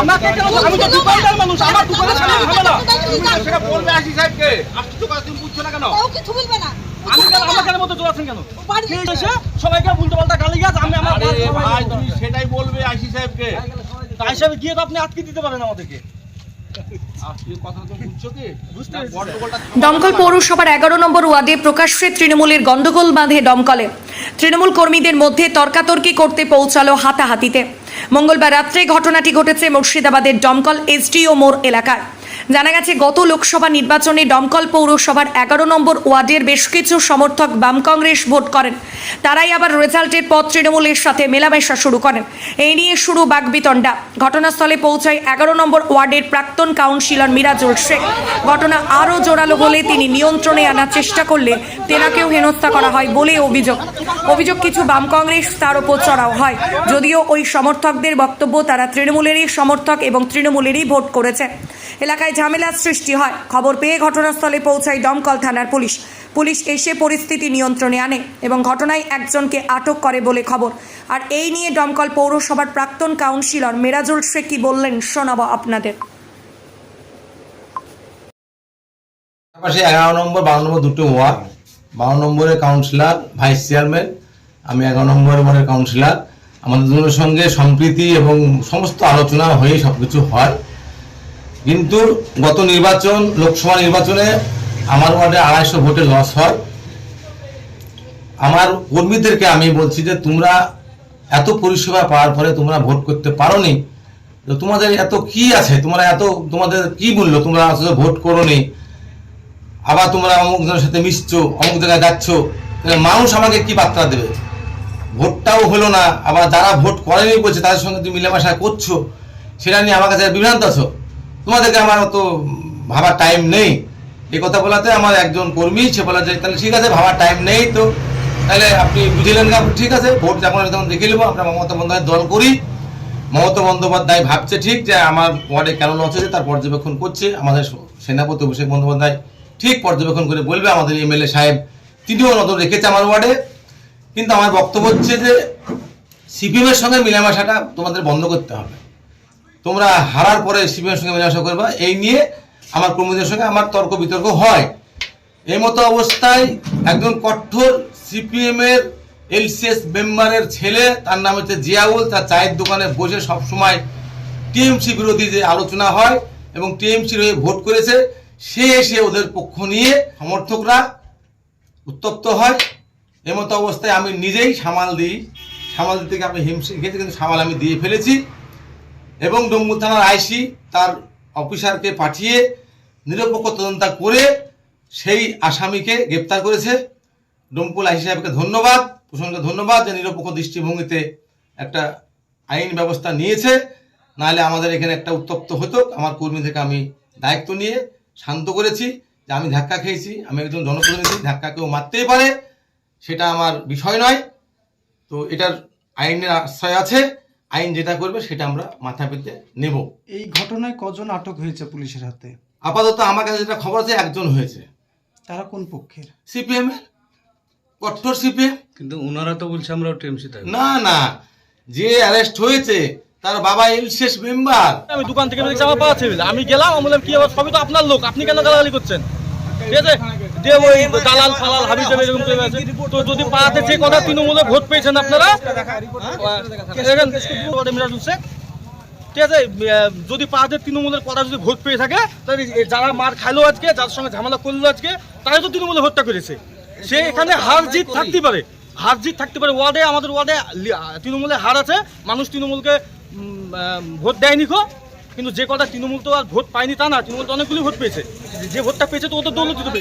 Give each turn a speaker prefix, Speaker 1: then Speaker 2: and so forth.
Speaker 1: আমাকে কেন আমি তো দোকানদার মানুষ আমার দোকানের সামনে ঝামেলা।
Speaker 2: সেটা বলবে আশি সাহেবকে। কথা তুমি বুঝছ না কেন?
Speaker 3: ও কিছু বলবে না।
Speaker 1: আমি কেন আমাকে মতো জোড়াচ্ছেন কেন?
Speaker 3: বাড়ি
Speaker 1: কে সবাইকে উল্টো পাল্টা গালি গাছ আমি আমার
Speaker 2: ভাই
Speaker 1: ভাই
Speaker 2: তুমি সেটাই বলবে আশি সাহেবকে।
Speaker 1: তাই হিসাবে গিয়ে তো আপনি আটকে দিতে পারেন আমাদেরকে।
Speaker 2: আজকে কথা তো বুঝছ কি?
Speaker 1: বুঝতে
Speaker 2: না,
Speaker 1: পেরেছি,
Speaker 2: গন্ডগোলটা
Speaker 4: দমকল পৌরসভার এগারো নম্বর ওয়ার্ডে প্রকাশ্যে তৃণমূলের গন্ডগোল বাঁধে দমকলে। তৃণমূল কর্মীদের মধ্যে তর্কাতর্কি করতে পৌঁছালো হাতাহাতিতে। মঙ্গলবার রাত্রে ঘটনাটি ঘটেছে মুর্শিদাবাদের দমকল এসডিও মোড় এলাকার জানা গেছে, গত লোকসভা নির্বাচনে দমকল পৌরসভার এগারো নম্বর ওয়ার্ডের বেশ কিছু সমর্থক বাম কংগ্রেস ভোট করেন। তারাই আবার রেজাল্টের পর তৃণমূলের সাথে মেলামেশা শুরু করেন। এই নিয়ে শুরু বাগবিতণ্ডা। ঘটনাস্থলে পৌঁছায় এগারো নম্বর ওয়ার্ডের প্রাক্তন কাউন্সিলর মিরাজুল শেখ। ঘটনা আরও জোরালো হলে তিনি নিয়ন্ত্রণে আনার চেষ্টা করলে তেনাকেও হেনস্থা করা হয় বলে অভিযোগ। অভিযোগ, কিছু বাম কংগ্রেস তার ওপর চড়াও হয়। যদিও ওই সমর্থকদের বক্তব্য তারা তৃণমূলেরই সমর্থক এবং তৃণমূলেরই ভোট করেছে। এলাকায় ঝামেলার সৃষ্টি হয়। খবর পেয়ে ঘটনাস্থলে পৌঁছায় দমকল থানার পুলিশ। পুলিশ এসে পরিস্থিতি নিয়ন্ত্রণে আনে এবং ঘটনায় একজনকে আটক করে বলে খবর। আর এই নিয়ে দমকল পৌরসভার প্রাক্তন কাউন্সিলর মেরাজুল শেখ বললেন, শোনাবো আপনাদের।
Speaker 5: এগারো নম্বর, বারো নম্বর দুটো ওয়ার্ড। বারো নম্বরের কাউন্সিলর, ভাইস চেয়ারম্যান, আমি এগারো নম্বর ওয়ার্ডের কাউন্সিলর। আমাদের দুজনের সঙ্গে সম্প্রীতি এবং সমস্ত আলোচনা হয়ে সবকিছু হয়। কিন্তু গত নির্বাচন, লোকসভা নির্বাচনে আমার ওয়ার্ডে আড়াইশো ভোটে লস হয়। আমার কর্মীদেরকে আমি বলছি যে, তোমরা এত পরিষেবা পাওয়ার পরে তোমরা ভোট করতে পারোনি। তো তোমাদের এত কি আছে? তোমরা এত, তোমাদের কি বলল তোমরা অথচ ভোট করো নি আবার তোমরা অমুক জনের সাথে মিশছো, অমুক জায়গায় যাচ্ছ। মানুষ আমাকে কি বার্তা দেবে? ভোটটাও হলো না। আবার যারা ভোট করেনি বলছে, তাদের সঙ্গে তুমি মিলেমিশা করছ। সেটা নিয়ে আমার কাছে বিভ্রান্ত আছো। তোমাদেরকে আমার অত ভাবার টাইম নেই। এই কথা বলাতে আমার একজন কর্মী, সে বলা যায় তাহলে ঠিক আছে, ভাবার টাইম নেই তো। তাহলে আপনি বুঝলেন না, ঠিক আছে, ভোট যখন তখন দেখে নেব। আমরা মমতা বন্দ্যোপাধ্যায় দল করি। মমতা বন্দ্যোপাধ্যায় ভাবছে ঠিক যে, আমার ওয়ার্ডে কেন লস হয়েছে, তার পর্যবেক্ষণ করছে। আমাদের সেনাপতি অভিষেক বন্দ্যোপাধ্যায় ঠিক পর্যবেক্ষণ করে বলবে, আমাদের এমএলএ সাহেব তিনিও নজর রেখেছে আমার ওয়ার্ডে। কিন্তু আমার বক্তব্য হচ্ছে যে, সিপিএমের সঙ্গে মেলামেশাটা তোমাদের বন্ধ করতে হবে। তোমরা হারার পরে এর সঙ্গে মেলামেশা করবা, এই নিয়ে আমার কর্মীদের সঙ্গে আমার তর্ক বিতর্ক হয়। এই মতো অবস্থায় একজন কঠোর সিপিএম এর এলসিএস মেম্বারের ছেলে, তার নাম হচ্ছে জিয়াউল, তার চায়ের দোকানে বসে সবসময় টিএমসি বিরোধী যে আলোচনা হয় এবং টিএমসির হয়ে ভোট করেছে, সে এসে ওদের পক্ষ নিয়ে সমর্থকরা উত্তপ্ত হয়। এমতো অবস্থায় আমি নিজেই সামাল দিই। সামাল দিতে আমি হিমশি খেয়েছি, কিন্তু সামাল আমি দিয়ে ফেলেছি। এবং ডম্বু থানার আইসি তার অফিসারকে পাঠিয়ে নিরপেক্ষ তদন্ত করে সেই আসামিকে গ্রেপ্তার করেছে। ডোমপুল আইসি সাহেবকে ধন্যবাদ প্রসঙ্গে ধন্যবাদ যে নিরপেক্ষ দৃষ্টিভঙ্গিতে একটা আইন ব্যবস্থা নিয়েছে। নাহলে আমাদের এখানে একটা উত্তপ্ত হতো। আমার কর্মীদেরকে আমি দায়িত্ব নিয়ে শান্ত করেছি যে আমি ধাক্কা খেয়েছি, আমি একজন জনপ্রতিনিধি, ধাক্কা কেউ মারতেই পারে, সেটা আমার বিষয় নয়। তো এটার আইনের আশ্রয় আছে। আইন যেটা করবে সেটা আমরা মাথা পেতে নেব।
Speaker 6: এই ঘটনায় কজন আটক হয়েছে পুলিশের হাতে?
Speaker 5: আপাতত আমার কাছে যেটা খবর আছে একজন হয়েছে।
Speaker 6: তারা কোন পক্ষের?
Speaker 5: সিপিএম এর? কঠোর সিপিএম?
Speaker 7: কিন্তু ওনারা তো বলছে আমরা টিএমসি থাকি
Speaker 5: না না। যে অ্যারেস্ট হয়েছে তার বাবা এলসেস মেম্বার
Speaker 1: আমি দোকান থেকে দেখছি আমার পাওয়া ছিল আমি গেলাম আমি বললাম কি আবার সবই তো আপনার লোক। আপনি কেন গালাগালি করছেন? ঠিক আছে? দিয়ে ওই দালাল ফালাল হাবি যাবে এরকম চলে আছে। তো যদি পাড়াতে যে কথা তৃণমূলে ভোট পেয়েছেন আপনারা? ঠিক আছে যদি পাড়াতে তৃণমূলের কথা যদি ভোট পেয়ে থাকে, তাহলে যারা মার খাইলো আজকে, যার সঙ্গে ঝামেলা করল আজকে, তারাই তো তৃণমূলে হত্যা করেছে। সে এখানে হার জিত থাকতে পারে। হার জিত থাকতে পারে। ওয়ার্ডে, আমাদের ওয়ার্ডে তৃণমূলে হার আছে। মানুষ তৃণমূলকে ভোট দেয়নি খো কিন্তু যে কটা তৃণমূল তো আর ভোট পায়নি তা না। তৃণমূল তো অনেকগুলি ভোট পেয়েছে। যে ভোটটা পেয়েছে তো ওদের দৌলত